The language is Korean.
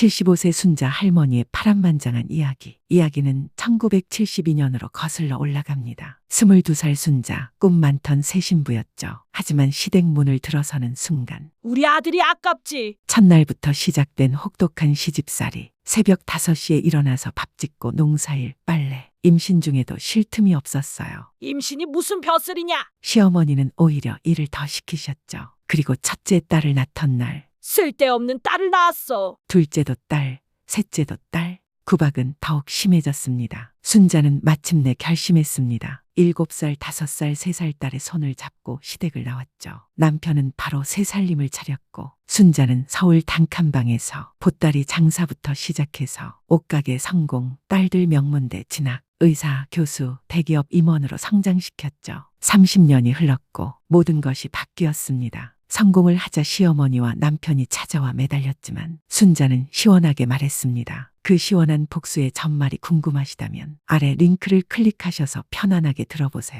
75세 순자 할머니의 파란만장한 이야기. 이야기는 1972년으로 거슬러 올라갑니다. 22살 순자, 꿈 많던 새 신부였죠. 하지만 시댁 문을 들어서는 순간 우리 아들이 아깝지. 첫날부터 시작된 혹독한 시집살이. 새벽 5시에 일어나서 밥 짓고 농사일, 빨래. 임신 중에도 쉴 틈이 없었어요. 임신이 무슨 벼슬이냐? 시어머니는 오히려 일을 더 시키셨죠. 그리고 첫째 딸을 낳던 날, 쓸데없는 딸을 낳았어. 둘째도 딸, 셋째도 딸. 구박은 더욱 심해졌습니다. 순자는 마침내 결심했습니다. 7살, 5살, 3살 딸의 손을 잡고 시댁을 나왔죠. 남편은 바로 새 살림을 차렸고 순자는 서울 단칸방에서 보따리 장사부터 시작해서 옷가게 성공, 딸들 명문대 진학, 의사, 교수, 대기업 임원으로 성장시켰죠. 30년이 흘렀고 모든 것이 바뀌었습니다. 성공을 하자 시어머니와 남편이 찾아와 매달렸지만 순자는 시원하게 말했습니다. 그 시원한 복수의 전말이 궁금하시다면 아래 링크를 클릭하셔서 편안하게 들어보세요.